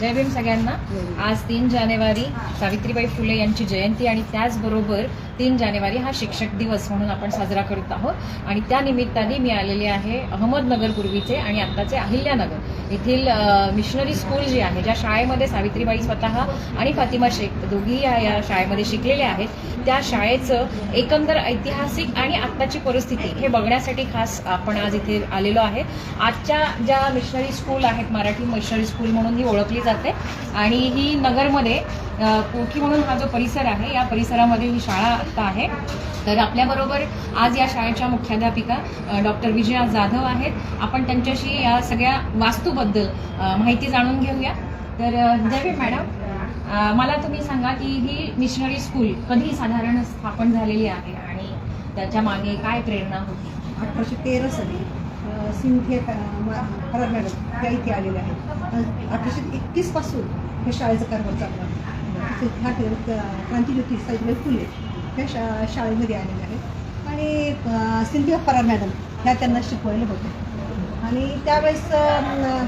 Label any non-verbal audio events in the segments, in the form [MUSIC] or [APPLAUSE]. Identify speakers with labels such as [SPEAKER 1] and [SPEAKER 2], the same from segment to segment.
[SPEAKER 1] जय भीम सगळ्यांना. आज तीन जानेवारी सावित्रीबाई फुले यांची जयंती आणि त्याचबरोबर तीन जानेवारी हा शिक्षक दिवस म्हणून आपण साजरा करत आहोत. आणि त्या निमित्ताने मी आलेले आहे अहमदनगर पूर्वीचे आणि आत्ताचे अहिल्यानगर. येथील मिशनरी स्कूल जी आहे ज्या शाळेमध्ये सावित्रीबाई स्वतः आणि फातिमा शेख दोघी या या शाळेमध्ये शिकलेल्या आहेत त्या शाळेचं एकंदर ऐतिहासिक आणि आत्ताची परिस्थिती हे बघण्यासाठी खास आपण आज इथे आलेलो आहे. आजच्या ज्या मिशनरी स्कूल आहेत मराठी मिशनरी स्कूल म्हणून ही ओळखली जाते. आणि ही नगरमध्ये कोठी म्हणून हा जो परिसर आहे या परिसरामध्ये ही शाळा आत्ता आहे. तर आपल्याबरोबर आज या शाळेच्या मुख्याध्यापिका डॉक्टर विजया जाधव आहेत. आपण त्यांच्याशी या सगळ्या वास्तूबद्दल माहिती जाणून घेऊया. तर अ, जय मॅडम मला तुम्ही सांगा की ही मिशनरी स्कूल कधी साधारण स्थापन झालेली आहे आणि त्याच्यामागे काय प्रेरणा होती?
[SPEAKER 2] अठराशे तेरा साली अ, सिंधे फरार मॅडम या इथे आलेल्या आहेत. अठराशे एकतीसपासून हे शाळेचं कारभार चालू आहे. तिथे ह्या फुले ह्या शा शाळेमध्ये आलेल्या आहेत. आणि सिंथिया फरार मॅडम ह्या त्यांना शिकवायला होत्या. आणि त्यावेळेस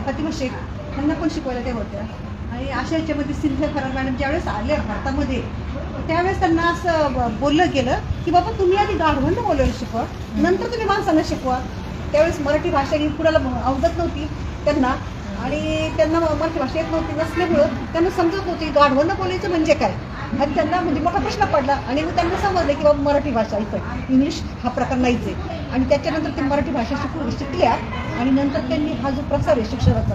[SPEAKER 2] प्रतिमा शेख त्यांना पण शिकवायला त्या होत्या. आणि अशा याच्यामध्ये सिंथिया फरार मॅडम ज्यावेळेस आल्या भारतामध्ये त्यावेळेस त्यांना असं बोललं गेलं की बाबा तुम्ही आधी गाढवंत बोलायला शिकवा नंतर तुम्ही माणसांना शिकवा. त्यावेळेस मराठी भाषा ही कुणाला अवगत नव्हती त्यांना. आणि त्यांना मराठी भाषा येत नव्हती नसल्यामुळं त्यांना समजत नव्हती गाढवंत बोलायचं म्हणजे काय? आणि त्यांना म्हणजे मोठा प्रश्न पडला. आणि मग त्यांना समजलं की बाबा मराठी भाषा इथं इंग्लिश हा प्रकार नाहीच आहे. आणि त्याच्यानंतर ते मराठी भाषा शिकू शिकल्या. आणि नंतर त्यांनी हा जो प्रसार आहे शिक्षणाचा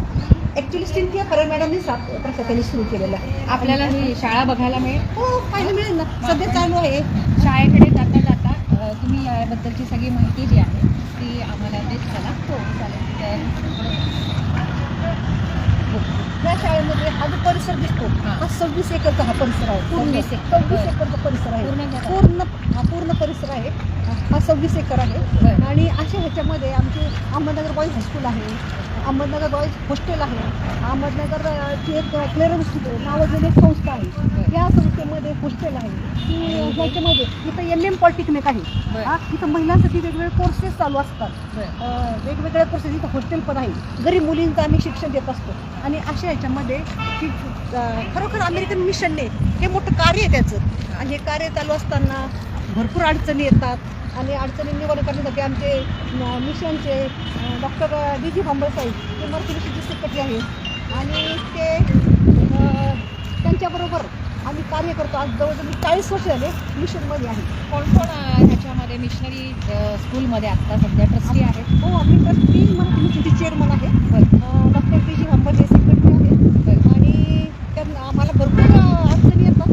[SPEAKER 2] ॲक्च्युली सिंथिया फरार मॅडमनी सात प्रसार त्यांनी सुरू केलेला. आहे
[SPEAKER 1] आपल्याला ही शाळा बघायला मिळेल?
[SPEAKER 2] हो पाहायला मिळेल ना. सध्या चालू आहे.
[SPEAKER 1] शाळेकडे तुम्ही याबद्दलची सगळी माहिती जी आहे ती आम्हाला देत चला. हो चालेल. तर
[SPEAKER 2] या शाळेमध्ये हा जो परिसर दिसतो.
[SPEAKER 1] हा.
[SPEAKER 2] हा सव्वीस एकरचा हा परिसर आहे. पूर्ण
[SPEAKER 1] 26 एकर.
[SPEAKER 2] सव्वीस. एकरचा परिसर आहे.
[SPEAKER 1] पूर्ण
[SPEAKER 2] हा पूर्ण परिसर आहे. हा सव्वीस एकर आहे. आणि अशा ह्याच्यामध्ये आमचे अहमदनगर बॉईज हायस्कूल आहे. अहमदनगर बॉईज हॉस्टेल आहे. अहमदनगर ची एक क्लेअरन्स नावाजलेली एक संस्था आहे.
[SPEAKER 1] बरं.
[SPEAKER 2] या संस्थेमध्ये हॉस्टेल आहे. की ह्याच्यामध्ये इथं एल एम पॉलिटेक्निक आहे. हा, इथं महिलांसाठी वेगवेगळे कोर्सेस चालू असतात. वेगवेगळ्या कोर्सेस इथं हॉस्टेल पण आहे. गरीब मुलींचं आम्ही शिक्षण देत असतो. आणि अशा ह्याच्यामध्ये की खरोखर अमेरिकन मिशनने हे मोठं कार्य आहे त्याचं. आणि हे कार्य चालू असताना भरपूर अडचणी येतात. आणि अडचणी निवारण करण्यासाठी आमचे मिशनचे डॉक्टर डी जी भांबळ साहेब ते मराठी सेक्रेटरी आहेत आणि ते त्यांच्याबरोबर आम्ही कार्य करतो. आज जवळजवळ मी चाळीस वर्ष झाले मिशनमध्ये आहे.
[SPEAKER 1] कोण कोण ह्याच्यामध्ये मिशनरी स्कूलमध्ये आता सध्या ट्रस्टी आहेत?
[SPEAKER 2] हो आम्ही ट्रस्टी मराठी मिशनचे चेअरमन आहे. Doctor P G Bhambale secretary आहेत
[SPEAKER 1] बरं.
[SPEAKER 2] आणि त्यांना आम्हाला भरपूर अडचणी येतात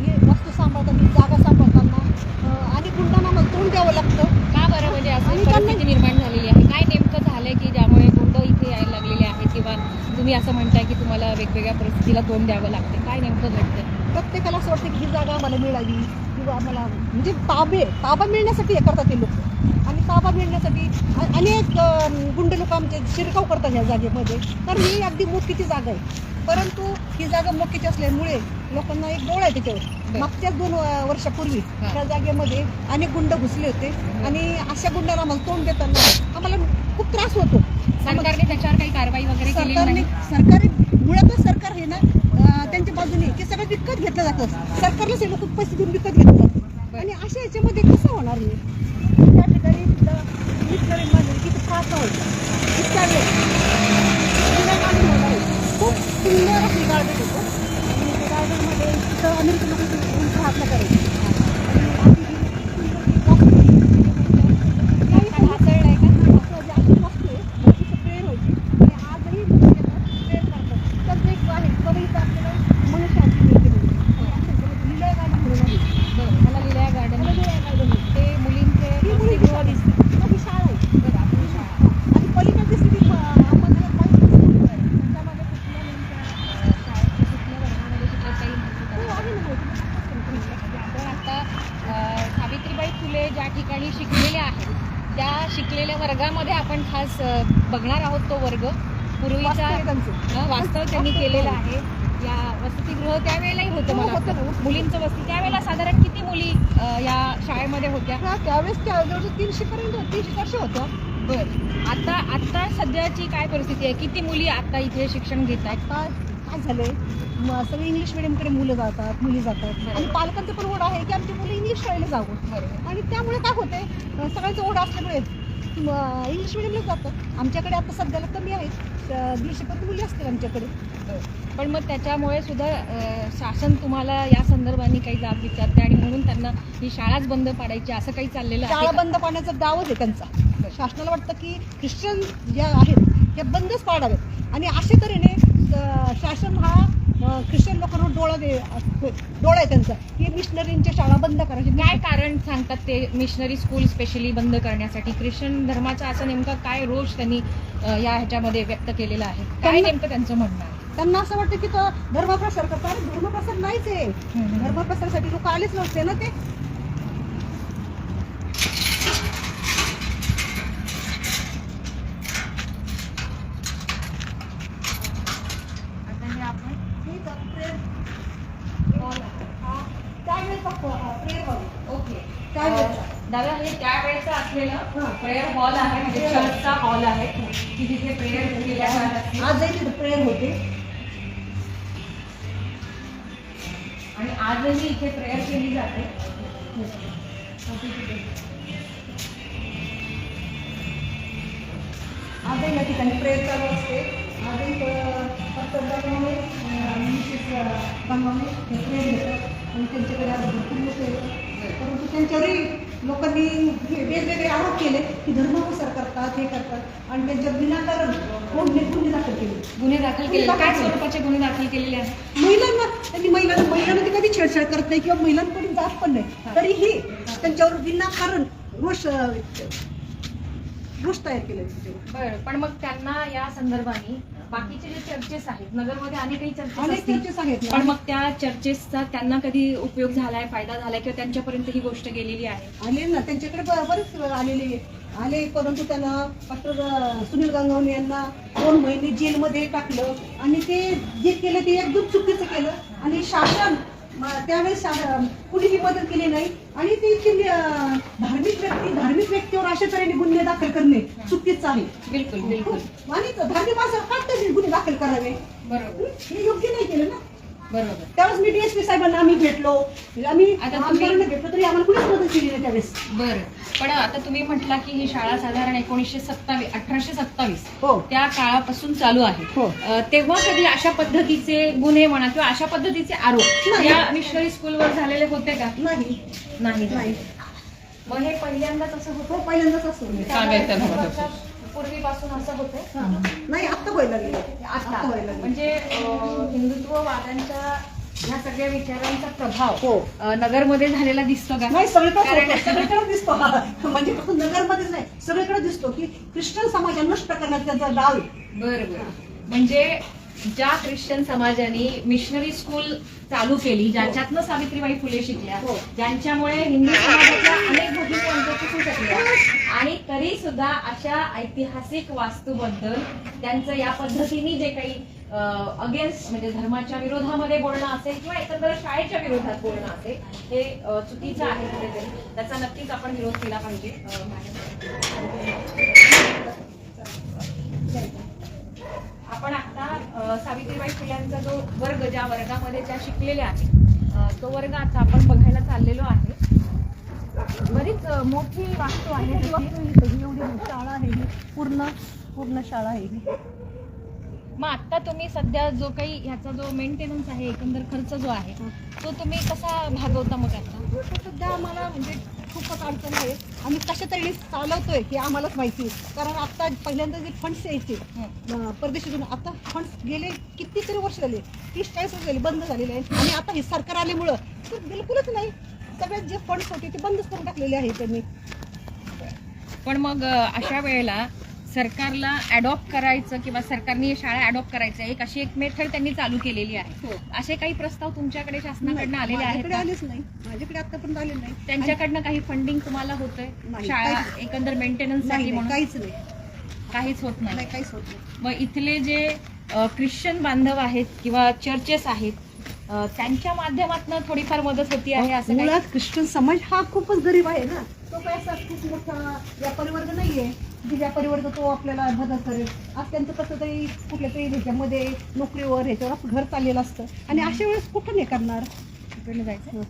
[SPEAKER 2] हे वस्तू सांभाळताना जागा सांभाळताना अं, आणि गुंडांना आम्हाला तोंड द्यावं लागतं
[SPEAKER 1] का बरं म्हणजे असं
[SPEAKER 2] आणि त्यांना-
[SPEAKER 1] परिस्थिती निर्माण झालेली आहे काय नेमकं झालंय की ज्यामुळे गुंड इथे यायला लागलेले आहेत किंवा तुम्ही असं म्हणताय की तुम्हाला वेगवेगळ्या परिस्थितीला तोंड द्यावं लागते. काय नेमकं घडतंय?
[SPEAKER 2] प्रत्येकाला असं वाटतं की ही जागा आम्हाला मिळावी किंवा आम्हाला म्हणजे ताबे ताबा मिळण्यासाठी हे करतात ते लोक. आणि ताबा मिळण्यासाठी अनेक गुंड लोक आमचे शिरकाव करतात ह्या जागेमध्ये. तर ही अगदी मोठीची जागा आहे. परंतु ही जागा मोठीची असल्यामुळे लोकांना एक डोळा आहे त्याच्यावर. मागच्याच दोन वर्षापूर्वी. त्या जागेमध्ये अनेक गुंड घुसले होते. आणि अशा गुंडांना आम्हाला तोंड देताना आम्हाला खूप त्रास होतो.
[SPEAKER 1] सरकारने त्याच्यावर काही कारवाई वगैरे केली
[SPEAKER 2] सरकारने
[SPEAKER 1] नाही
[SPEAKER 2] सरकारी मुळातच सरकार हे ना त्यांच्या बाजूने ते सगळं विकत घेतलं जातं. सरकारलाच हे लोक पैसे देऊन विकत घेतलं जातं. आणि अशा याच्यामध्ये कसं होणार हे? त्या ठिकाणी किती त्रास होईल खूप सुंदर अशी गार्डन होतं. गार्डनमध्ये तिथं अमेरिकन लोक प्रार्थना करायची आणि अशी ही सुंदर ती काही
[SPEAKER 1] काय ढासळलंय का
[SPEAKER 2] असं जे अशी वस्तू आहे, तिथं prayer व्हायची. आणि आजही लोकं येतात, prayer करतात. त्याचं एक आहे, कवयिता आपल्याला मनशांती मिळते म्हणून. आणि असं त्यामध्ये निलय गाणं म्हणून आहे.
[SPEAKER 1] बरं मला लिहिल्या गार्डन
[SPEAKER 2] त्याला निलय गाणं आहे.
[SPEAKER 1] ते मुलींचे
[SPEAKER 2] ही मुलींची शाळा
[SPEAKER 1] वसतिगृह
[SPEAKER 2] दिसते.
[SPEAKER 1] दिसते
[SPEAKER 2] ही शाळा आहे.
[SPEAKER 1] बरं आपली शाळा
[SPEAKER 2] आणि पलीकडे दिसते ती अं, अहमदनगर boys school.
[SPEAKER 1] त्याच्यामध्ये कुठल्या नेमक्या अ, शाळेत कुठल्या वर्गामध्ये शिकत काही माहिती
[SPEAKER 2] हो,
[SPEAKER 1] का?
[SPEAKER 2] आहे ना माहिती.
[SPEAKER 1] आपण आता अ, सावित्रीबाई फुले ज्या ठिकाणी शिकलेल्या आहेत त्या शिकलेल्या वर्गामध्ये आपण खास अ, बघणार आहोत तो वर्ग पूर्वीचा
[SPEAKER 2] वास्तव आहे त्यांचं.
[SPEAKER 1] अ, वास्तव त्यांनी केलेलं आहे या वसतिगृह त्यावेळेलाही होतं
[SPEAKER 2] हो,
[SPEAKER 1] मला
[SPEAKER 2] होतं
[SPEAKER 1] वाटतं.
[SPEAKER 2] ना.
[SPEAKER 1] मुलींचं वसती त्यावेळेला साधारण किती मुली अ, या शाळेमध्ये होत्या
[SPEAKER 2] हा, त्यावेळेस त्या जवळजवळ तीनशे चारशे होतं?
[SPEAKER 1] बर. आता आता सध्याची काय परिस्थिती आहे? किती मुली आता इथे शिक्षण घेत आहेत?
[SPEAKER 2] आता काय झालंय? म- सगळे इंग्लिश मिडियमकडे मुलं जातात मुली जातात. आणि पालकांचं पण ओढ आहे की आमची मुलं इंग्लिश शाळेला जावं.
[SPEAKER 1] बरोबर
[SPEAKER 2] आणि त्यामुळे काय होते सगळ्यांचं ओढ असल्यामुळे म- इंग्लिश मिडियमला जातात. आमच्याकडे आता सध्याला कमी आहेत. दीडशे पर्यंत मुली असतील आमच्याकडे.
[SPEAKER 1] पण मग त्याच्यामुळे सुद्धा शासन तुम्हाला या संदर्भाने काही जाब विचारते आणि म्हणून त्यांना ही शाळाच बंद पाडायची असं काही चाललेलं आहे
[SPEAKER 2] शाळा? बंद पाडण्याचा दावच आहे त्यांचा. शासनाला वाटतं की ख्रिश्चन ज्या आहेत त्या बंदच पाडाव्यात. आणि अशा तऱ्हेने शासन हा ख्रिश्चन लोकांवर डोळा दे डोळा आहे त्यांचा की मिशनरींच्या शाळा बंद करायची.
[SPEAKER 1] काय कारण सांगतात ते मिशनरी स्कूल स्पेशली बंद करण्यासाठी? ख्रिश्चन धर्माचा असं नेमका काय रोष त्यांनी या ह्याच्यामध्ये व्यक्त केलेला आहे? काय नेमकं त्यांचं म्हणणं आहे?
[SPEAKER 2] त्यांना असं वाटतं की तो धर्मप्रसार करतात धर्मप्रसार नाहीच आहे. धर्मप्रसारासाठी लोक आलेच नसते ना ते. Prayer hall
[SPEAKER 1] okay.
[SPEAKER 2] त्यावेळेचा.
[SPEAKER 1] दादा हे त्यावेळेचं असलेलं. प्रेयर हॉल आहे. म्हणजे चर्चचा हॉल आहे. की तिथे प्रेयर केल्या
[SPEAKER 2] तिथे प्रेयर होते.
[SPEAKER 1] आणि आजही इथे प्रेयर केली जाते
[SPEAKER 2] आजही या ठिकाणी प्रेयर चालू असते. आजही फक्त बनवणे मिसेस बनवणे हे प्रेयर घेतात आणि त्यांच्याकडे आज भरपूर लोक येतात. परंतु त्यांच्यावरही लोकांनी वेगवेगळे आरोप केले की धर्मप्रसार करतात हे करतात. आणि त्यांच्यावर विनाकारण गुन्हे गुन्हे दाखल केले?
[SPEAKER 1] गुन्हे दाखल केले. काय स्वरूपाचे गुन्हे दाखल केलेले आहेत.
[SPEAKER 2] महिलांना त्यांनी महिलांना महिलांना ते कधी छेडछाड करत नाही किंवा महिलांकडून जात पण नाही. तरीही त्यांच्यावर विनाकारण रोष रोष तयार केले.
[SPEAKER 1] बरं पण मग त्यांना या संदर्भाने बाकीचे जे चर्चेस आहेत नगरमध्ये चर्चेस
[SPEAKER 2] अनेक
[SPEAKER 1] असतील.
[SPEAKER 2] चर्चेस आहेत
[SPEAKER 1] पण. मग त्या चर्चेसचा त्यांना कधी उपयोग झालाय फायदा झालाय किंवा त्यांच्यापर्यंत ही गोष्ट गेलेली आहे?
[SPEAKER 2] आले ना त्यांच्याकडे ब- बरेच वेळा आलेले आले परंतु त्यांना डॉक्टर सुनील गंगावणे यांना दोन महिने जेलमध्ये टाकलं आणि ते जे केलं ते एकदम चुकीचं केलं. आणि शासन म, त्यावेळेस शा- कुणीही मदत केली नाही. आणि ते धार्मिक व्यक्ती धार्मिक व्यक्तीवर अशा तऱ्हेने गुन्हे दाखल करणे चुकीचं आहे
[SPEAKER 1] बिलकुल बिलकुल.
[SPEAKER 2] आणि धार्मिक माणसाला का तसे गुन्हे दाखल करावे?
[SPEAKER 1] बरोबर.
[SPEAKER 2] हे? योग्य नाही केलं ना.
[SPEAKER 1] बरोबर.
[SPEAKER 2] त्यावेळेस मी डीएसपी साहेबांना आम्ही भेटलो. आम्ही आमदारांना भेटलो तरी आम्हाला कुणीच मदत केली नाही त्यावेळेस?
[SPEAKER 1] बरं. पण आता तुम्ही म्हटला की ही शाळा साधारण एकोणीसशे सत्तावीस अठराशे सत्तावीस.
[SPEAKER 2] हो.
[SPEAKER 1] त्या काळापासून चालू आहे.
[SPEAKER 2] हो.
[SPEAKER 1] तेव्हा कधी अशा पद्धतीचे गुन्हे म्हणा किंवा अशा पद्धतीचे आरोप. या मिशनरी स्कूलवर झालेले होते का?
[SPEAKER 2] नाही.
[SPEAKER 1] नाही
[SPEAKER 2] नाही.
[SPEAKER 1] मग हे पहिल्यांदाच असं होतं?
[SPEAKER 2] हो पहिल्यांदाच असतो
[SPEAKER 1] सांगायचं ना पूर्वीपासून असं होतं?
[SPEAKER 2] नाही आत्ता व्हायला लागले. आत्ता.
[SPEAKER 1] आता
[SPEAKER 2] व्हायला लागले.
[SPEAKER 1] म्हणजे अ, हिंदुत्ववाद्यांच्या ह्या सगळ्या विचारांचा प्रभाव
[SPEAKER 2] हो.
[SPEAKER 1] अ, नगरमध्ये झालेला दिसतो का?
[SPEAKER 2] नाही सगळीकडे
[SPEAKER 1] कारण- [LAUGHS]
[SPEAKER 2] सगळीकडे दिसतो. हा. म्हणजे फक्त नगरमध्येच नाही सगळीकडे दिसतो की ख्रिश्चन समाज नष्ट करण्यात त्यांचा डाव आहे.
[SPEAKER 1] बरं बरं. म्हणजे ज्या ख्रिश्चन समाजाने मिशनरी स्कूल चालू केली ज्याच्यातनं सावित्रीबाई फुले शिकल्या
[SPEAKER 2] हो.
[SPEAKER 1] ज्यांच्यामुळे हिंदू समाजाच्या अनेक गोष्टी शिकू शकल्या. आणि तरी सुद्धा अशा ऐतिहासिक वास्तूबद्दल त्यांचं या पद्धतीने जे काही अगेन्स्ट म्हणजे धर्माच्या विरोधामध्ये बोलणं असेल किंवा एकंदर शाळेच्या विरोधात बोलणं असेल हे चुकीचं आहे कुठेतरी. त्याचा नक्कीच आपण विरोध केला पाहिजे. आपण आता सावित्रीबाई फुल्यांचा जो वर्ग ज्या वर्गामध्ये त्या शिकलेल्या आहेत तो वर्ग आता आपण बघायला चाललेलो आहे. बरीच मोठी वास्तू आहे
[SPEAKER 2] एवढी शाळा आहे ही पूर्ण पूर्ण शाळा आहे ही.
[SPEAKER 1] मग आता तुम्ही सध्या जो काही ह्याचा जो मेंटेनन्स आहे एकंदर खर्च जो आहे तो तुम्ही कसा भागवता मग आता?
[SPEAKER 2] आता सध्या आम्हाला म्हणजे खूपच अडचण आहे. आम्ही कशा तऱ्हेने चालवतोय हे आम्हालाच माहिती कारण आता पहिल्यांदा जे फंड्स यायचे परदेशातून आता फंड्स गेले कितीतरी वर्ष झाले. तीस चाळीस वर्ष झाले बंद झालेले आहेत. आणि आता हे सरकार आल्यामुळं तर बिलकुलच नाही. सगळ्यात जे फंड्स होते ते बंदच करून टाकलेले आहे त्यांनी.
[SPEAKER 1] पण मग अशा वेळेला सरकारला अडॉप्ट करायचं किंवा सरकारने शाळा अडॉप्ट करायचं एक अशी एक मेथड त्यांनी चालू केलेली आहे.
[SPEAKER 2] हो.
[SPEAKER 1] असे काही प्रस्ताव तुमच्याकडे शासनाकडनं आलेले आहेत?
[SPEAKER 2] आलेच नाही. माझ्याकडे आतापर्यंत आले नाही.
[SPEAKER 1] त्यांच्याकडनं काही फंडिंग तुम्हाला होतंय? शाळा एकंदर
[SPEAKER 2] मेंटेनन्ससाठी
[SPEAKER 1] म्हणून?
[SPEAKER 2] काहीच नाही.
[SPEAKER 1] काहीच होत नाही.
[SPEAKER 2] काहीच होत नाही.
[SPEAKER 1] मग इथले जे ख्रिश्चन बांधव आहेत किंवा चर्चेस आहेत त्यांच्या माध्यमातून थोडीफार मदत होती आहे असं
[SPEAKER 2] मुळात ख्रिश्चन समाज हा खूपच गरीब आहे ना. तो काय असा खूप मोठा व्यापारी वर्ग नाहीये. जे व्यापारी वर्ग तो आपल्याला मदत करेल. आज त्यांचं कसं तरी कुठल्या तरी ह्याच्यामध्ये नोकरीवर ह्याच्यावर आपलं घर चाललेलं असतं. आणि अशा वेळेस कुठं नाही करणार?
[SPEAKER 1] इकडनं जायचं.
[SPEAKER 2] हं.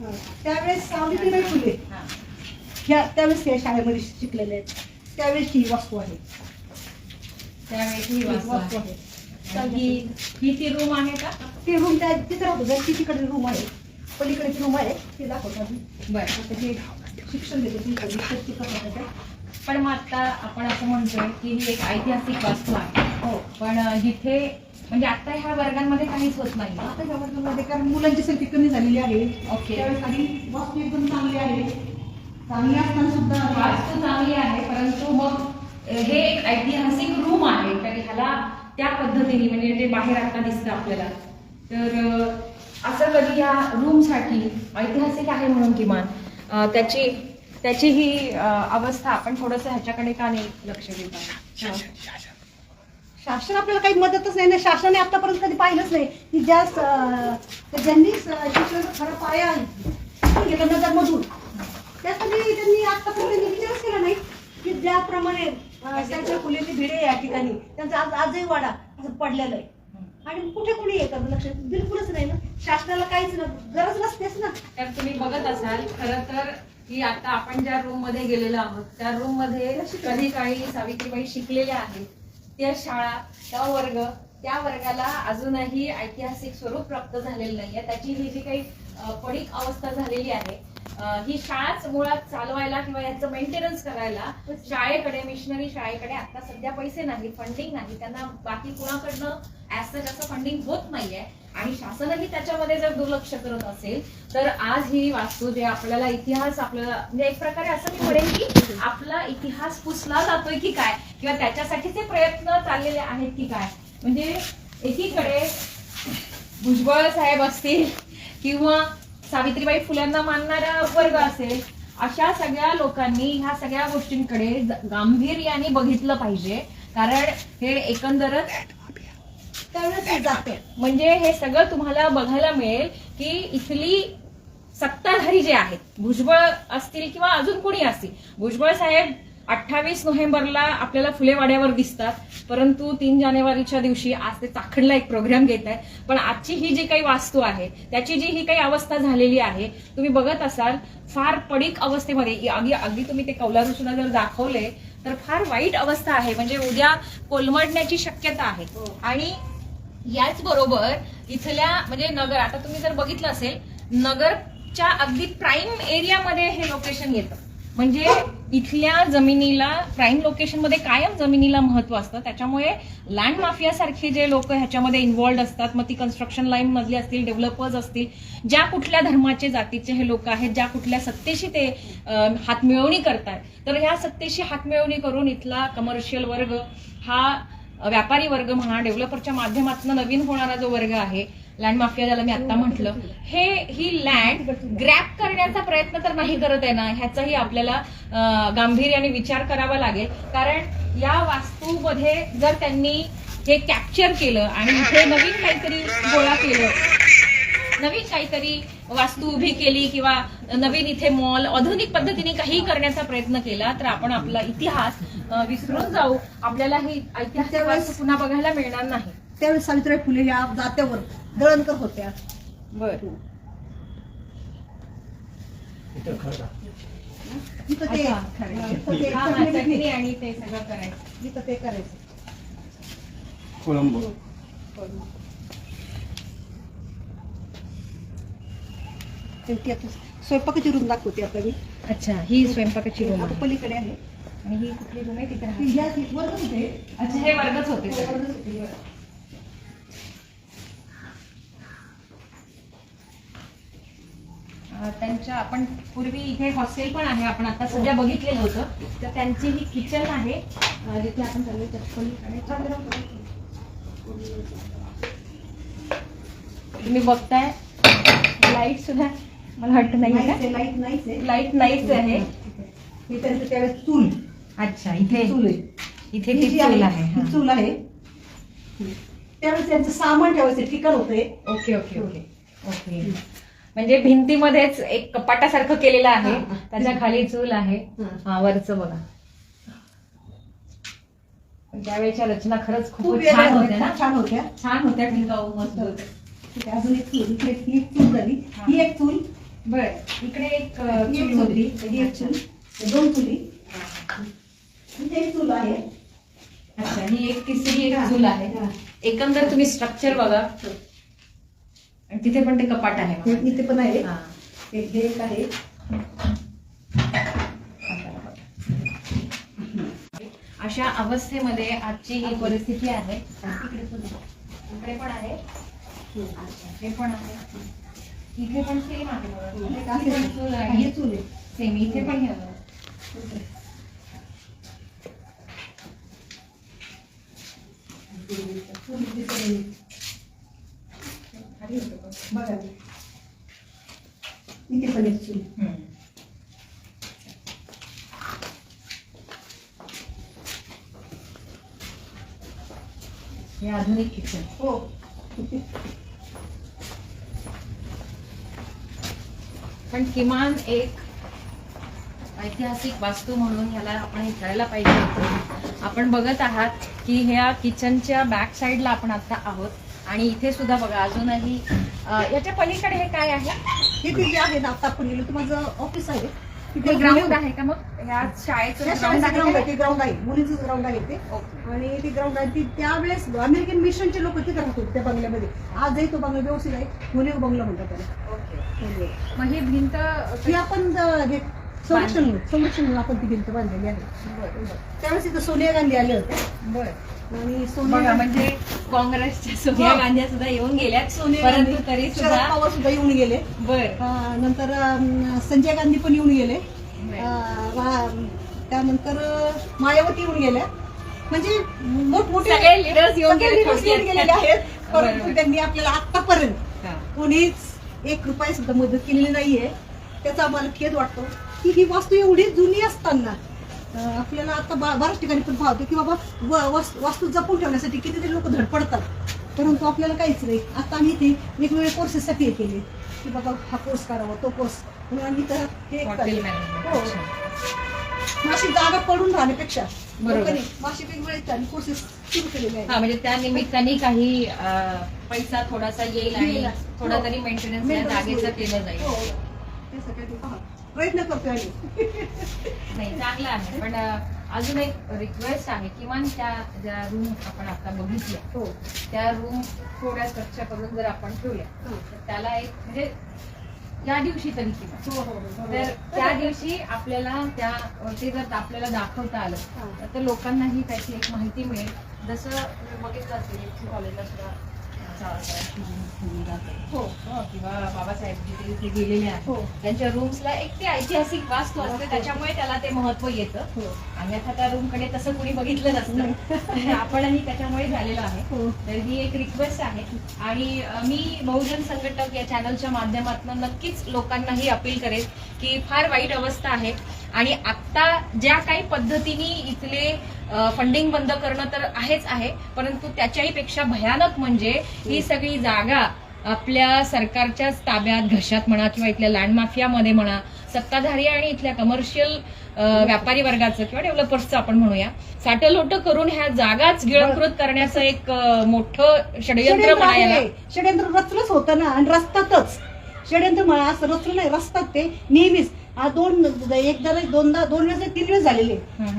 [SPEAKER 2] हं. त्यावेळेस सावित्रीबाई फुले. ह्या त्यावेळेस या शाळेमध्ये शिकलेले आहेत. त्यावेळेस ही वास्तू आहे.
[SPEAKER 1] त्यावेळी ही आणि ही ती रूम आहे का?
[SPEAKER 2] ते रूम त्या तिथे राहतो जर ती तिकडे रूम आहे. पलीकडे रूम आहे. ते दाखवतात
[SPEAKER 1] बरं.
[SPEAKER 2] हे शिक्षण देते.
[SPEAKER 1] पण मग आता आपण असं म्हणतोय की ही एक ऐतिहासिक वास्तू आहे.
[SPEAKER 2] हो.
[SPEAKER 1] पण जिथे म्हणजे आता ह्या वर्गांमध्ये काहीच होत नाही.
[SPEAKER 2] आता ह्या वर्गामध्ये कारण मुलांची संख्या कमी झालेली आहे.
[SPEAKER 1] ओके.
[SPEAKER 2] त्यावेळेस आधी वास्तू एकदम चांगली आहे. चांगली असताना सुद्धा
[SPEAKER 1] वास्तू चांगली आहे परंतु मग हे एक ऐतिहासिक रूम आहे. तर ह्याला त्या पद्धतीने म्हणजे जे बाहेर आता दिसतं आपल्याला. तर असं कधी या रूमसाठी ऐतिहासिक आहे म्हणून किमान त्याची त्याची ही अवस्था आपण थोडंसं ह्याच्याकडे का नाही लक्ष देत
[SPEAKER 2] शासन आपल्याला काही मदतच नाही. ना शासनाने आतापर्यंत कधी पाहिलंच नाही की ज्या ज्यांनी शिक्षणाचा खरा पाया गेला नगरमधून त्यासाठी त्यांनी आतापर्यंत विचारच केला नाही की ज्याप्रमाणे त्यांच्या सावित्रीबाई भिडे या ठिकाणी. त्यांचा आज आजही वाडा असं पडलेला आहे. आणि कुठे कुणी येतात लक्ष बिलकुलच नाही ना. शासनाला काहीच ना गरज नसतेच ना.
[SPEAKER 1] तर तुम्ही बघत असाल खरं तर की आता आपण ज्या रूममध्ये गेलेलो आहोत त्या रूममध्ये कधी काही सावित्रीबाई शिकलेल्या आहेत. त्या शाळा त्या वर्ग त्या वर्गाला अजूनही ऐतिहासिक स्वरूप प्राप्त झालेलं नाहीये. त्याची ही जी काही अं, पडीक अवस्था झालेली आहे ही शाळाच मुळात चालवायला किंवा याचं मेंटेनन्स करायला शाळेकडे मिशनरी शाळेकडे आता सध्या पैसे नाही फंडिंग नाही. त्यांना बाकी कुणाकडनं ऍज असं फंडिंग होत नाहीये. आणि शासनही त्याच्यामध्ये जर दुर्लक्ष करत असेल तर आज ही वास्तू जे आपल्याला इतिहास आपल्याला म्हणजे एक प्रकारे असं मी म्हणेन की आपला इतिहास पुसला जातोय की काय? किंवा त्याच्यासाठीचे प्रयत्न चाललेले आहेत की काय? म्हणजे एकीकडे भुजबळ साहेब असतील किंवा सावित्रीबाई फुल्यांना मानणारा वर्ग असेल अशा सगळ्या लोकांनी ह्या सगळ्या गोष्टींकडे गांभीर्याने बघितलं पाहिजे. कारण हे एकंदरच
[SPEAKER 2] जाते.
[SPEAKER 1] म्हणजे हे सगळं तुम्हाला बघायला मिळेल की इथली सत्ताधारी जे आहेत भुजबळ असतील किंवा अजून कोणी असतील भुजबळ साहेब अठ्ठावीस नोव्हेंबरला आपल्याला फुलेवाड्यावर दिसतात. परंतु तीन जानेवारीच्या दिवशी आज ते चाखणला एक प्रोग्राम घेत आहेत. पण आजची ही जी काही वास्तू आहे त्याची जी ही काही अवस्था झालेली आहे तुम्ही बघत असाल फार पडीक अवस्थेमध्ये अगदी अगदी तुम्ही ते कौलारू सुद्धा जर दाखवले तर फार वाईट अवस्था आहे. म्हणजे उद्या कोलमडण्याची शक्यता आहे. आणि याच बरोबर इथल्या म्हणजे नगर आता तुम्ही जर बघितलं असेल नगरच्या अगदी प्राईम एरियामध्ये हे लोकेशन येतं. म्हणजे इथल्या जमिनीला प्राईम लोकेशनमध्ये कायम जमिनीला महत्त्व असतं. त्याच्यामुळे लँड माफियासारखे जे लोक ह्याच्यामध्ये इन्व्हॉल्ड असतात मग ती कन्स्ट्रक्शन लाईन मधली असतील डेव्हलपर्स असतील ज्या कुठल्या धर्माचे जातीचे हे लोक आहेत ज्या कुठल्या सत्तेशी ते हातमिळवणी करतात तर ह्या सत्तेशी हातमिळवणी करून इथला कमर्शियल वर्ग हा व्यापारी वर्ग म्हणा डेव्हलपरच्या माध्यमातून नवीन होणारा जो वर्ग आहे लँड माफिया ज्याला मी आता म्हटलं हे ही लँड ग्रॅप करण्याचा प्रयत्न तर नाही करत आहे ना. ह्याचाही आपल्याला गांभीर्याने विचार करावा लागेल. कारण या वास्तूमध्ये जर त्यांनी हे कॅप्चर केलं आणि इथे नवीन काहीतरी गोळा केलं नवीन काहीतरी वास्तू उभी केली किंवा नवीन इथे मॉल आधुनिक पद्धतीने काही करण्याचा प्रयत्न केला तर आपण आपला इतिहास विसरून जाऊ. आपल्याला ही ऐतिहासिक वास्तू पुन्हा बघायला मिळणार नाही.
[SPEAKER 2] त्यावेळेस सावित्रीबाई फुले या जात्यावर दळणकर होत्या.
[SPEAKER 1] बर.
[SPEAKER 2] तिथं ते
[SPEAKER 1] अच्छा,
[SPEAKER 2] तिथं ते
[SPEAKER 1] हा, हा,
[SPEAKER 2] चटणी
[SPEAKER 1] चटणी
[SPEAKER 2] बिटणी,
[SPEAKER 1] आणि ते सगळं करायचं.
[SPEAKER 2] तिथं ते करायचं.
[SPEAKER 3] कोळंबो
[SPEAKER 2] ते ती आता स्वयंपाकाची रूम दाखवते आता मी.
[SPEAKER 1] अच्छा ही स्वयंपाकाची रूम
[SPEAKER 2] आता
[SPEAKER 1] आहे.
[SPEAKER 2] पलीकडे आहे.
[SPEAKER 1] आणि ही कुठली रूम आहे? तिथे
[SPEAKER 2] ती
[SPEAKER 1] राहते.
[SPEAKER 2] ह्या ती वर्गच होते.
[SPEAKER 1] अच्छा हे वर्गच होते.
[SPEAKER 2] हो, वर्गच होते.
[SPEAKER 1] त्यांच्या आपण पूर्वी इथे हॉस्टेल पण आहे आपण आता सध्या बघितलेलं होतं. तर त्यांची ही किचन आहे जिथे आपण सर्व चप्पल तुम्ही बघताय लाइट सुद्धा मला वाटतं नाही
[SPEAKER 2] लाइट नाहीच आहे.
[SPEAKER 1] लाइट नाहीच आहे.
[SPEAKER 2] हे त्यांचं त्यावेळेस चूल.
[SPEAKER 1] अच्छा इथे
[SPEAKER 2] चूल आहे.
[SPEAKER 1] इथे चूल आहे.
[SPEAKER 2] चूल आहे. त्यावेळेस त्यांचं सामान ठेवायचं ठिकाण होतं हे.
[SPEAKER 1] Okay okay okay. ओके. म्हणजे भिंतीमध्येच एक कपाटासारखं केलेलं आहे.
[SPEAKER 2] हा, हा.
[SPEAKER 1] त्याच्याखाली चूल आहे.
[SPEAKER 2] हा.
[SPEAKER 1] हा वरचं बघा. त्यावेळेच्या रचना खरंच
[SPEAKER 2] खूप
[SPEAKER 1] छान
[SPEAKER 2] होत्या,
[SPEAKER 1] होत्या ना?
[SPEAKER 2] छान होत्या.
[SPEAKER 1] छान होत्या मजबूत
[SPEAKER 2] ठीक आहे, अजून एक चूल इकडे ही एक चूल झाली.
[SPEAKER 1] हा.
[SPEAKER 2] ही एक चूल.
[SPEAKER 1] बर इकडे एक
[SPEAKER 2] ही
[SPEAKER 1] चूल होती.
[SPEAKER 2] ही एक चूल. हे दोन चुली. चूल आहे.
[SPEAKER 1] अच्छा ही एक तिसरी एक
[SPEAKER 2] हा.
[SPEAKER 1] चूल आहे.
[SPEAKER 2] हा.
[SPEAKER 1] एकंदर तुम्ही स्ट्रक्चर बघा. आणि तिथे पण ते कपाट आहे.
[SPEAKER 2] इथे पण आहे.
[SPEAKER 1] हा.
[SPEAKER 2] एक हे एक आहे.
[SPEAKER 1] अशा अवस्थेमध्ये आजची ही परिस्थिती आहे. इकडे पण आहे. हे पण आहे. इथे पण सेम आहे चूल आहे.
[SPEAKER 2] हे चूल आहे.
[SPEAKER 1] सेम इथे पण हे बघा.
[SPEAKER 2] चूल दिसत नाही.
[SPEAKER 1] खाली होतं बघ.
[SPEAKER 2] इथे पण एक चूल.
[SPEAKER 1] हे आधुनिक किचन
[SPEAKER 2] हो
[SPEAKER 1] पण किमान एक ऐतिहासिक वास्तू म्हणून ह्याला आपण हे करायला पाहिजे होतं. आपण बघत आहात की ह्या किचनच्या बॅक साईडला आपण आता आहोत आणि इथे सुद्धा बघा अजूनही याच्या पलीकडे हे काय आहे?
[SPEAKER 2] हे ते जे आहे ना आता तर माझं ऑफिस आहे
[SPEAKER 1] ते ग्राउंड आहे का मग? ह्या शाळेचं
[SPEAKER 2] ग्राउंड आहे. ते ग्राउंड आहे. मुलीचं ग्राउंड आहे ते. आणि ते ग्राउंड आहे. ती त्यावेळेस अमेरिकन मिशनचे लोक तिथे राहत होते त्या बंगल्यामध्ये. आजही तो बंगला व्यवस्थित आहे. मुली बंगला म्हणतात त्याला.
[SPEAKER 1] ओके मग ही भिंत
[SPEAKER 2] ती आपण हे संरक्षण संरक्षण म्हणून आपण ती भिंत बांधलेली आहे. त्यावेळेस इथं सोनिया गांधी आले होते.
[SPEAKER 1] बर.
[SPEAKER 2] आणि सोनिया
[SPEAKER 1] म्हणजे काँग्रेसच्या सोनिया. गांधी सुद्धा येऊन गेल्यात
[SPEAKER 2] सोनिया गांधी
[SPEAKER 1] तरी सुद्धा
[SPEAKER 2] पवार सुद्धा येऊन गेले
[SPEAKER 1] बर
[SPEAKER 2] नंतर संजय गांधी पण येऊन गेले त्यानंतर मायावती येऊन गेल्या म्हणजे मोठमोठे
[SPEAKER 1] सगळे leaders येऊन.
[SPEAKER 2] गेलेले आहेत परंतु. त्यांनी आपल्याला आतापर्यंत. कोणीच एक रुपया सुद्धा मदत केलेली नाहीये त्याचा आम्हाला खेद वाटतो की ही वास्तू एवढी जुनी असताना आपल्याला आता बऱ्याच ठिकाणी पण पाहतो की बाबा वास्तू जपून ठेवण्यासाठी कितीतरी लोक धडपडतात परंतु आपल्याला काहीच नाही आता आम्ही इथे वेगवेगळ्या कोर्सेससाठी हे केले की बाबा हा कोर्स करावा तो कोर्स म्हणून आम्ही तर हे हो. माशी जागा पडून राहण्यापेक्षा
[SPEAKER 1] बरोबर.
[SPEAKER 2] लोकांनी माशी वेगवेगळे कोर्सेस सुरू केलेले
[SPEAKER 1] हा
[SPEAKER 2] आहेत
[SPEAKER 1] म्हणजे त्या निमित्ताने काही पैसा थोडासा येईल आणि. थोडा
[SPEAKER 2] हो.
[SPEAKER 1] तरी मेंटेनन्स जागेचं. केलं जाईल
[SPEAKER 2] हो. प्रयत्न करतोय आम्ही.
[SPEAKER 1] नाही चांगलं आहे. पण अजून एक रिक्वेस्ट आहे. किमान त्या ज्या रूम आपण आता बघितल्या
[SPEAKER 2] हो.
[SPEAKER 1] त्या रूम थोड्या स्वच्छ करून जर आपण ठेवल्या तर त्याला एक म्हणजे या दिवशी तरी किमान.
[SPEAKER 2] हो, हो, हो.
[SPEAKER 1] तर त्या दिवशी आपल्याला त्या ते जर आपल्याला दाखवता आलं
[SPEAKER 2] हा.
[SPEAKER 1] तर लोकांनाही त्याची एक माहिती मिळेल. जसं बघितलं असेल कॉलेजला सुद्धा
[SPEAKER 2] हो.
[SPEAKER 1] हो, किंवा बाबासाहेब जिथे इथे गेलेले. आहेत त्यांच्या रूम्सला एक ते ऐतिहासिक वास्तू असते. त्याच्यामुळे त्याला ते महत्त्व येतं
[SPEAKER 2] हो.
[SPEAKER 1] अन्यथा त्या रूमकडे तसं कुणी बघितलं नसतं आपणही त्याच्यामुळे झालेलो आहे
[SPEAKER 2] हो.
[SPEAKER 1] तर ही एक रिक्वेस्ट आहे आणि मी बहुजन संघटक या चॅनलच्या माध्यमातून नक्कीच लोकांनाही अपील करेल की फार वाईट अवस्था आहे आणि आत्ता ज्या काही पद्धतीने इथले फंडिंग बंद करणं तर आहेच आहे परंतु त्याच्याही पेक्षा भयानक म्हणजे ही सगळी जागा आपल्या सरकारच्याच ताब्यात घशात म्हणा किंवा इथल्या लँड माफियामध्ये म्हणा सत्ताधारी आणि इथल्या कमर्शियल व्यापारी वर्गाचं किंवा डेव्हलपर्सचं आपण म्हणूया साठलोट करून ह्या जागाच गिळंकृत करण्याचं एक मोठं षडयंत्र म्हणायला.
[SPEAKER 2] षडयंत्र रचलंच होतं ना आणि रस्त्यातच षडयंत्र म्हणा असं रचलं नाही रस्त्यात ते नेहमीच. हा दोन एकदा नाही, दोनदा दोन वेळेस नाही, तीन वेळेस झालेले.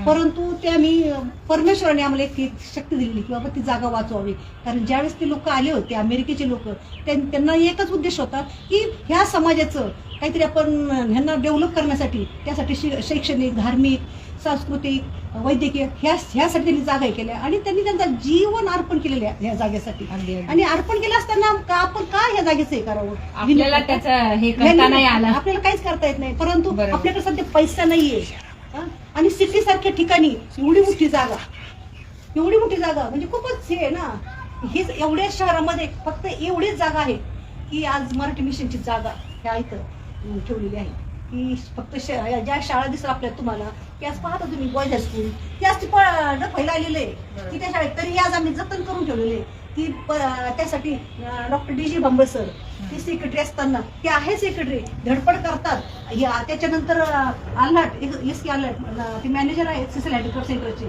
[SPEAKER 2] परंतु ते आम्ही परमेश्वराने आम्हाला एक एक शक्ती दिलेली की बाबा ती जागा वाचवावी कारण ज्यावेळेस ते लोक आले होते अमेरिकेचे लोक त्यांना एकच उद्देश होता की ह्या समाजाचं काहीतरी आपण ह्यांना डेव्हलप करण्यासाठी त्यासाठी शि- शैक्षणिक धार्मिक सांस्कृतिक वैद्यकीय ह्या ह्यासाठी त्यांनी जागा हे केल्या आणि त्यांनी त्यांचा जीवन अर्पण केलेलं आहे ह्या जागेसाठी. आणि अर्पण केलं असताना का आपण का ह्या जागेचं हे करावं?
[SPEAKER 1] आपल्याला त्याचं हे करता नाही आलं.
[SPEAKER 2] आपल्याला काहीच करता येत नाही. परंतु. आपल्याकडे सध्या पैसा नाहीये. हा? आणि सिटी सारख्या ठिकाणी एवढी मोठी जागा. एवढी मोठी जागा. म्हणजे खूपच हे आहे ना. हीच एवढ्या शहरामध्ये फक्त एवढीच जागा आहे की आज मराठी मिशनची जागा ह्या इथं ठेवलेली आहे. की फक्त श- ज्या शाळा दिसत आपल्या तुम्हाला की आज पाहता तुम्ही बॉयज हायस्कूल ती आज ती प- पहिला आलेलं की त्या शाळेत तरी आज आम्ही जतन करून ठेवलेले की त्यासाठी doctor D G Bhambale sir ते सेक्रेटरी असताना ते आहे सेक्रेटरी धडपड करतात. या- त्याच्यानंतर आल्हाट एस की आल्हाट ते मॅनेजर आहेत सिसल हँडिकॅप सेंटरचे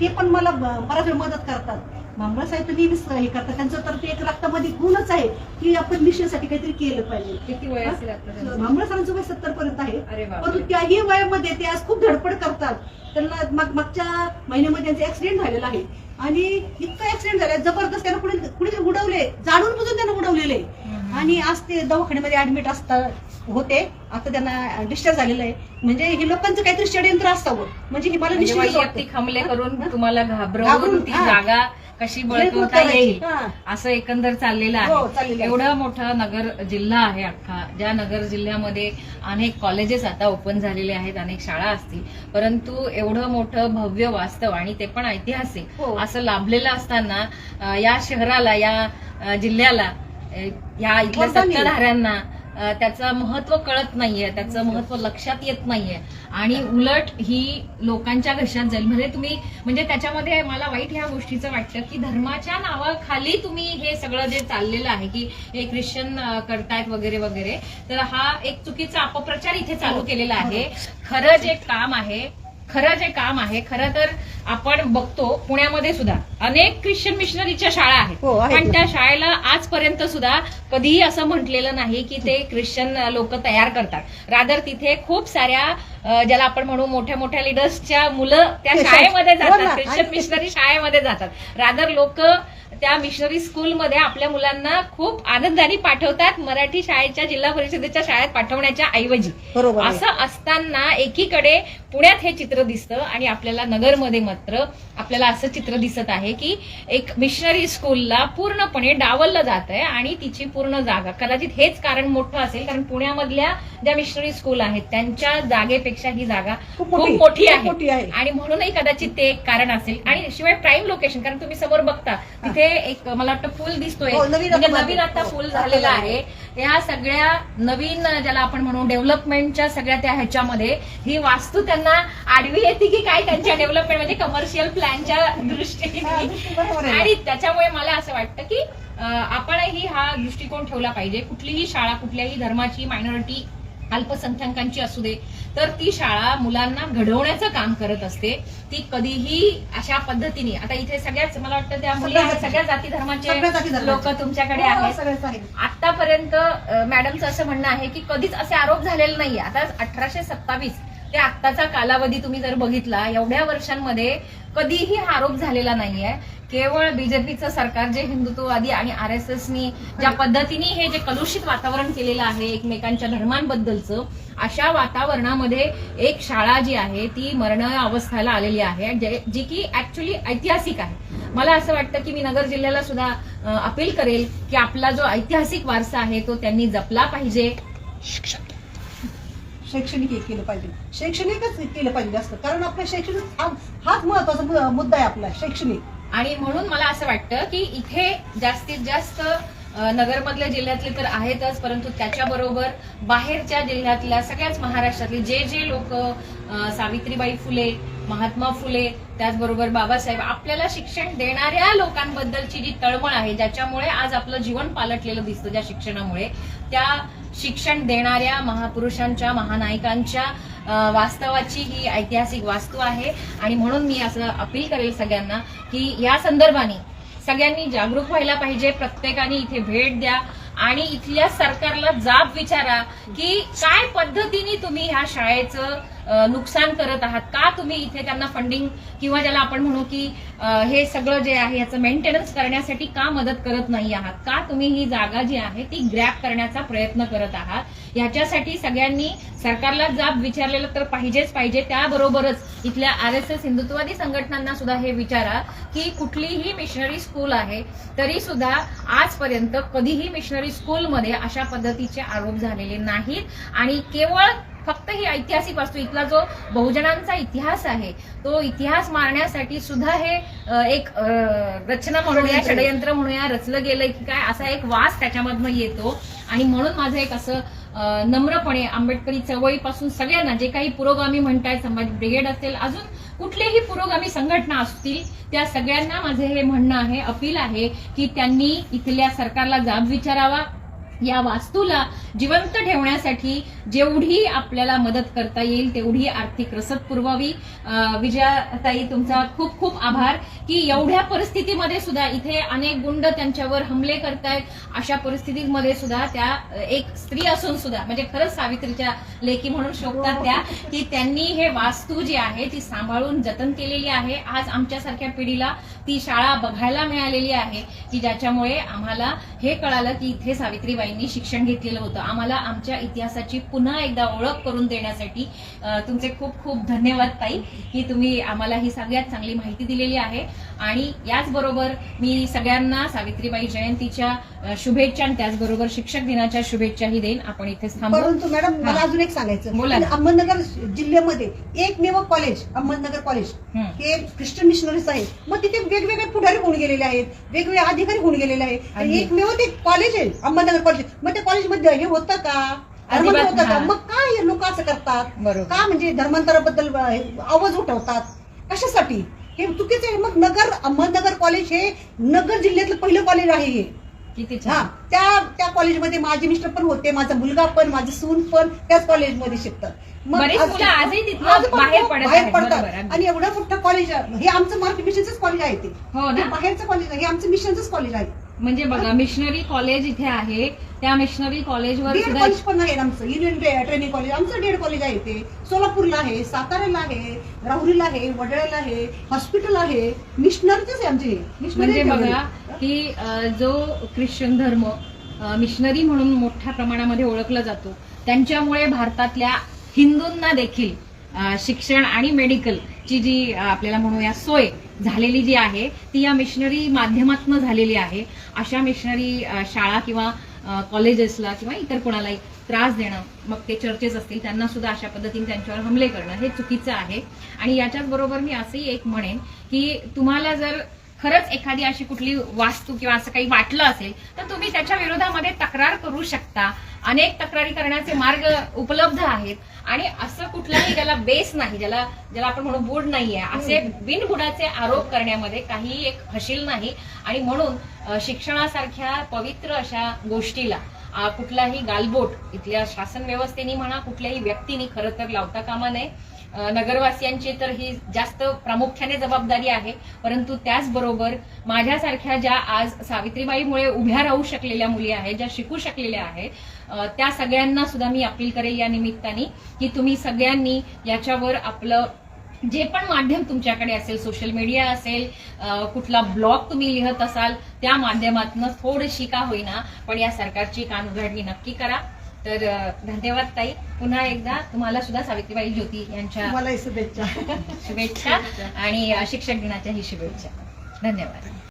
[SPEAKER 2] ते पण मला बराच वेळ मदत करतात. भांबळे साहेब तर नेहमीच हे करतात. त्यांचं तर ते एक रक्तामध्ये गुणच आहे. की आपण मिशनसाठी काहीतरी केलं पाहिजे.
[SPEAKER 1] किती वय असेल
[SPEAKER 2] वय सत्तर पर्यंत आहे.
[SPEAKER 1] अरे
[SPEAKER 2] परंतु त्याही वयामध्ये ते आज खूप धडपड करतात. त्यांना मग मागच्या महिन्यामध्ये त्यांचा ऍक्सिडेंट झालेला आहे. आणि इतका ऍक्सिडेंट झाला जबरदस्त त्यांना कुणी कुणी उडवले. जाणून बुजून त्यांना उडवलेले.
[SPEAKER 1] हम्म.
[SPEAKER 2] आणि आज ते दवाखान्यामध्ये ऍडमिट असता होते. आता त्यांना डिस्चार्ज झालेलं आहे. म्हणजे हे लोकांचं काहीतरी षडयंत्र असावं. म्हणजे हे मला
[SPEAKER 1] म्हणजे
[SPEAKER 2] निश्चित
[SPEAKER 1] वैयक्तिक हमले करून तुम्हाला घाबरवून
[SPEAKER 2] घाबरून,
[SPEAKER 1] ती
[SPEAKER 2] हा.
[SPEAKER 1] जागा कशी
[SPEAKER 2] हे
[SPEAKER 1] बळकवता येईल
[SPEAKER 2] हा.
[SPEAKER 1] असं एकंदर चाललेलं
[SPEAKER 2] हो,
[SPEAKER 1] आहे
[SPEAKER 2] आहे.
[SPEAKER 1] एवढा मोठा नगर जिल्हा आहे अख्खा ज्या नगर जिल्ह्यामध्ये अनेक कॉलेजेस आता ओपन झालेले आहेत अनेक शाळा असतील परंतु एवढं मोठं भव्य वास्तव आणि ते पण ऐतिहासिक
[SPEAKER 2] हो.
[SPEAKER 1] असं लाभलेलं असताना या शहराला या जिल्ह्याला या इथल्या. सत्ताधाऱ्यांना त्याचं महत्त्व कळत नाहीये त्याचं महत्त्व लक्षात येत नाहीये. आणि उलट ही लोकांच्या घशात जाईल. म्हणजे तुम्ही म्हणजे त्याच्यामध्ये मला वाईट ह्या गोष्टीचं वाटतं की धर्माच्या नावाखाली तुम्ही हे सगळं जे चाललेलं आहे की हे ख्रिश्चन करतायत वगैरे वगैरे तर हा एक चुकीचा अपप्रचार इथे चालू
[SPEAKER 2] हो.
[SPEAKER 1] केलेला आहे. खरं जे काम आहे खरं जे काम आहे खरं तर आपण बघतो पुण्यामध्ये सुद्धा. अनेक ख्रिश्चन मिशनरीच्या शाळा आहेत.
[SPEAKER 2] हो, आहेत
[SPEAKER 1] पण. त्या शाळेला आजपर्यंत सुद्धा कधीही असं म्हटलेलं नाही की ते ख्रिश्चन लोक तयार करतात. रादर तिथे खूप साऱ्या अ, ज्याला आपण म्हणू मोठ्या मोठ्या लिडर्सच्या मुलं त्या शाळेमध्ये
[SPEAKER 2] हो ना.
[SPEAKER 1] जातात ख्रिश्चन मिशनरी शाळेमध्ये जातात. रादर लोक त्या मिशनरी स्कूलमध्ये आपल्या मुलांना खूप आनंदाने पाठवतात मराठी शाळेच्या जिल्हा परिषदेच्या शाळेत पाठवण्याच्या ऐवजी. असं असताना एकीकडे पुण्यात हे चित्र दिसतं आणि आपल्याला नगरमध्ये मात्र आपल्याला असं चित्र दिसत आहे की एक मिशनरी स्कूलला पूर्णपणे डावललं जात आहे आणि तिची पूर्ण जागा. कदाचित हेच कारण मोठं असेल कारण पुण्यामधल्या ज्या मिशनरी स्कूल आहेत त्यांच्या जागेपेक्षा ही जागा
[SPEAKER 2] खूप मोठी-
[SPEAKER 1] आहे. आणि म्हणूनही कदाचित ते एक कारण असेल. आणि शिवाय प्राईम लोकेशन कारण तुम्ही समोर बघता तिथे एक मला वाटतं पूल दिसतोय.
[SPEAKER 2] हो, नवीन
[SPEAKER 1] म्हणजे
[SPEAKER 2] आता
[SPEAKER 1] नवीन आता
[SPEAKER 2] हो,
[SPEAKER 1] पूल
[SPEAKER 2] आता
[SPEAKER 1] झालेला
[SPEAKER 2] झालं.
[SPEAKER 1] आहे. या सगळ्या नवीन ज्याला आपण म्हणू डेव्हलपमेंटच्या सगळ्या त्या ह्याच्यामध्ये ही वास्तू त्यांना आडवी येते की काय त्यांच्या डेव्हलपमेंट म्हणजे कमर्शियल प्लॅनच्या
[SPEAKER 2] हा,
[SPEAKER 1] दृष्टीने. आणि त्याच्यामुळे मला असं वाटतं की आपणही हा दृष्टिकोन ठेवला पाहिजे. कुठलीही शाळा कुठल्याही धर्माची मायनॉरिटी अल्पसंख्याकांची असू दे तर ती शाळा मुलांना घडवण्याचं काम करत असते ती कधीही अशा पद्धतीने आता इथे सगळ्याच मला वाटतं त्या मुली
[SPEAKER 2] सगळ्या
[SPEAKER 1] आहेत,
[SPEAKER 2] जाती-
[SPEAKER 1] धर्माचे. लोक तुमच्याकडे
[SPEAKER 2] हो,
[SPEAKER 1] आहेत
[SPEAKER 2] सगळंच आहे.
[SPEAKER 1] आतापर्यंत मॅडमचं असं म्हणणं आहे की कधीच असे आरोप झालेले नाहीये आता अठराशे सत्तावीस ते आत्ताचा कालावधी तुम्ही जर बघितला एवढ्या वर्षांमध्ये कधीही हा आरोप झालेला नाहीये. केवळ बीजेपीचं सरकार जे हिंदुत्ववादी आणि आर एस एसनी ज्या पद्धतीने हे जे कलुषित वातावरण केलेलं आहे एकमेकांच्या धर्मांबद्दलचं अशा वातावरणामध्ये एक शाळा जी आहे ती मरण अवस्थेला आलेली आहे जे- जी की ऍक्च्युली ऐतिहासिक आहे. मला असं वाटतं की मी नगर जिल्ह्याला सुद्धा अपील करेल की आपला जो ऐतिहासिक वारसा आहे तो त्यांनी जपला पाहिजे.
[SPEAKER 2] शैक्षणिक हे केलं पाहिजे. शैक्षणिकच केलं पाहिजे जास्त. कारण आपलं शैक्षणिक हा- हाच महत्त्वाचा मुद्दा आहे आपला शैक्षणिक.
[SPEAKER 1] आणि म्हणून मला असं वाटतं की इथे जास्तीत जास्त अ, नगरमधल्या जिल्ह्यातले तर आहेतच परंतु त्याच्याबरोबर बाहेरच्या जिल्ह्यातल्या सगळ्याच महाराष्ट्रातले जे जे लोक सावित्रीबाई फुले महात्मा फुले त्याचबरोबर बाबासाहेब आपल्याला शिक्षण देणाऱ्या लोकांबद्दलची जी तळमळ आहे ज्याच्यामुळे आज आपलं जीवन पालटलेलं दिसतं ज्या शिक्षणामुळे त्या शिक्षण देणाऱ्या महापुरुषांच्या महानायकांच्या वास्तवाची ही ऐतिहासिक वास्तू आहे. आणि म्हणून मी असं अपील करेल सगळ्यांना की या संदर्भाने सगळ्यांनी जागरूक व्हायला पाहिजे. प्रत्येकाने इथे भेट द्या. आणि इथल्या सरकारला जाब विचारा की काय पद्धतीने तुम्ही ह्या शाळेचं नुकसान करत आहात? का तुम्ही इथे त्यांना फंडिंग किंवा ज्याला आपण म्हणू की हे सगळं जे आहे याचं मेंटेनन्स करण्यासाठी का मदत करत नाही आहात? का तुम्ही ही जागा जी आहे ती ग्रॅप करण्याचा प्रयत्न करत आहात? याच्यासाठी सगळ्यांनी सरकारला जाब विचारलेलं तर पाहिजेच पाहिजे. त्याबरोबरच इथल्या आर एस एस हिंदुत्ववादी संघटनांना सुद्धा हे विचारा की कुठलीही मिशनरी स्कूल आहे तरी सुद्धा आजपर्यंत कधीही मिशनरी स्कूलमध्ये अशा पद्धतीचे आरोप झालेले नाहीत. आणि केवळ फक्त ही ऐतिहासिक वास्तू इथला जो बहुजनांचा इतिहास आहे तो इतिहास मारण्यासाठी सुद्धा हे एक रचना म्हणूया षडयंत्र म्हणूया रचलं गेलंय की काय असा एक वास त्याच्यामधनं येतो. आणि म्हणून माझं एक असं नम्रपणे आंबेडकरी चळवळीपासून सगळ्यांना जे काही पुरोगामी म्हणतायत संभाजी ब्रिगेड असेल अजून कुठलेही पुरोगामी संघटना असतील त्या सगळ्यांना माझे हे म्हणणं आहे अपील आहे की त्यांनी इथल्या सरकारला जाब विचारावा या वास्तूला जिवंत ठेवण्यासाठी जेवढी आपल्याला मदत करता येईल तेवढी आर्थिक रसद पुरवावी. विजयाताई तुमचा खूप खूप आभार की एवढ्या परिस्थितीमध्ये सुद्धा इथे अनेक गुंड त्यांच्यावर हमले करतायत. अशा परिस्थितीमध्ये सुद्धा त्या एक स्त्री असून सुद्धा म्हणजे खरंच सावित्रीच्या लेखी म्हणून शोभतात त्या की त्यांनी हे वास्तू जी आहे ती सांभाळून जतन केलेली आहे. आज आमच्यासारख्या पिढीला ती शाळा बघायला मिळालेली आहे की ज्याच्यामुळे आम्हाला हे कळालं की इथे सावित्रीबाईंनी शिक्षण घेतलेलं होतं. आम्हाला आमच्या इतिहासाची पुन्हा एकदा ओळख करून देण्यासाठी तुमचे खूप खूप धन्यवाद ताई की तुम्ही आम्हाला ही सगळ्यात चांगली माहिती दिलेली आहे. आणि याचबरोबर मी सगळ्यांना सावित्रीबाई जयंतीच्या शुभेच्छा आणि त्याचबरोबर शिक्षक दिनाच्या शुभेच्छाही देईन. आपण इथे
[SPEAKER 2] परंतु मॅडम मला. अजून एक सांगायचं. की अहमदनगर जिल्ह्यामध्ये एकमेव कॉलेज अहमदनगर कॉलेज
[SPEAKER 1] हं.
[SPEAKER 2] ख्रिश्चन मिशनरीज आहे मग तिथे वेगवेगळे पुढारी होऊन गेलेले आहेत वेगवेगळे अधिकारी होऊन गेलेले आहेत. एकमेव ते कॉलेज आहे अहमदनगर कॉलेज. मग त्या कॉलेजमध्ये हे होतं का? होतं का. मग काय हे लोक असं करतात? का म्हणजे धर्मांतराबद्दल आवाज उठवतात? कशासाठी? हे चुकीचं आहे. मग नगर अहमदनगर कॉलेज हे नगर जिल्ह्यातलं पहिलं कॉलेज आहे हे.
[SPEAKER 1] किती
[SPEAKER 2] हा
[SPEAKER 1] छान
[SPEAKER 2] त्या त्या कॉलेजमध्ये माझे मिस्टर पण होते माझा मुलगा पण माझं सून पण त्याच कॉलेजमध्ये शिकतात. मग
[SPEAKER 1] बरेच
[SPEAKER 2] आज-
[SPEAKER 1] मुलं आजही तिथनं
[SPEAKER 2] आज पण
[SPEAKER 1] बाहेर
[SPEAKER 2] खूप
[SPEAKER 1] पडत
[SPEAKER 2] बाहेर
[SPEAKER 1] आहेत.
[SPEAKER 2] पडतात
[SPEAKER 1] बरोबर, अगदी.
[SPEAKER 2] आणि एवढं मोठं कॉलेज आहे. हे आमचं मराठी मिशनचंच कॉलेज आहे ते.
[SPEAKER 1] हो
[SPEAKER 2] हे बाहेरचं कॉलेज आहे. हे आमचं मिशनचंच कॉलेज आहे.
[SPEAKER 1] म्हणजे बघा मिशनरी कॉलेज इथे आहे. त्या मिशनरी कॉलेजवर सुद्धा
[SPEAKER 2] कॉलेज पण आहे आमचं. युनियन ट्रेनिंग कॉलेज आमचं डीएड कॉलेज आहे ते सोलापूरला आहे साताऱ्याला आहे राहुरीला आहे वडळ्याला आहे हॉस्पिटल आहे. मिशनरीच आहे आमचे. मिशनरी
[SPEAKER 1] म्हणजे बघा. की अ, जो ख्रिश्चन धर्म अ, मिशनरी म्हणून मोठ्या प्रमाणामध्ये ओळखला जातो. त्यांच्यामुळे भारतातल्या हिंदूंना देखील अ, शिक्षण आणि मेडिकलची जी अ, आपल्याला म्हणूया सोय झालेली जी आहे ती या मिशनरी माध्यमातून झालेली आहे. अशा मिशनरी शाळा किंवा कॉलेजेसला किंवा इतर कोणालाही त्रास देणं मग ते चर्चेस असतील त्यांना सुद्धा अशा पद्धतीने त्यांच्यावर हमले करणं हे चुकीचं आहे. आणि याच्याच बरोबर मी असंही एक म्हणेन की तुम्हाला जर खरंच एखादी अशी कुठली वास्तू किंवा असं काही वाटलं असेल तर तुम्ही त्याच्या विरोधामध्ये तक्रार करू शकता. अनेक तक्रारी करण्याचे मार्ग उपलब्ध आहेत. आणि असं कुठलाही ज्याला बेस नाही ज्याला ज्याला आपण म्हणू बूड नाहीये असे बिनबुडाचे आरोप करण्यामध्ये काही एक हशील नाही. आणि म्हणून शिक्षणासारख्या पवित्र अशा गोष्टीला कुठलाही गालबोट इथल्या शासन व्यवस्थेने म्हणा कुठल्याही व्यक्तीने खरं तर लावता कामा नये. नगरवासियांची तर ही जास्त प्रामुख्याने जबाबदारी आहे. परंतु त्याचबरोबर माझ्यासारख्या ज्या आज सावित्रीबाईमुळे उभ्या राहू शकलेल्या मुली आहेत ज्या शिकू शकलेल्या आहेत त्या सगळ्यांना सुद्धा मी अपील करेल या निमित्ताने की तुम्ही सगळ्यांनी याच्यावर आपलं जे पण माध्यम तुमच्याकडे असेल सोशल मीडिया असेल कुठला ब्लॉग तुम्ही लिहत असाल त्या माध्यमातून थोडीशी का होईना पण या सरकारची कानउघाडणी नक्की करा. तर धन्यवाद ताई. पुन्हा एकदा तुम्हाला सुद्धा सावित्रीबाई ज्योती यांच्या
[SPEAKER 2] शुभेच्छा. [LAUGHS]
[SPEAKER 1] शुभेच्छा आणि शिक्षक दिनाच्याही शुभेच्छा. धन्यवाद.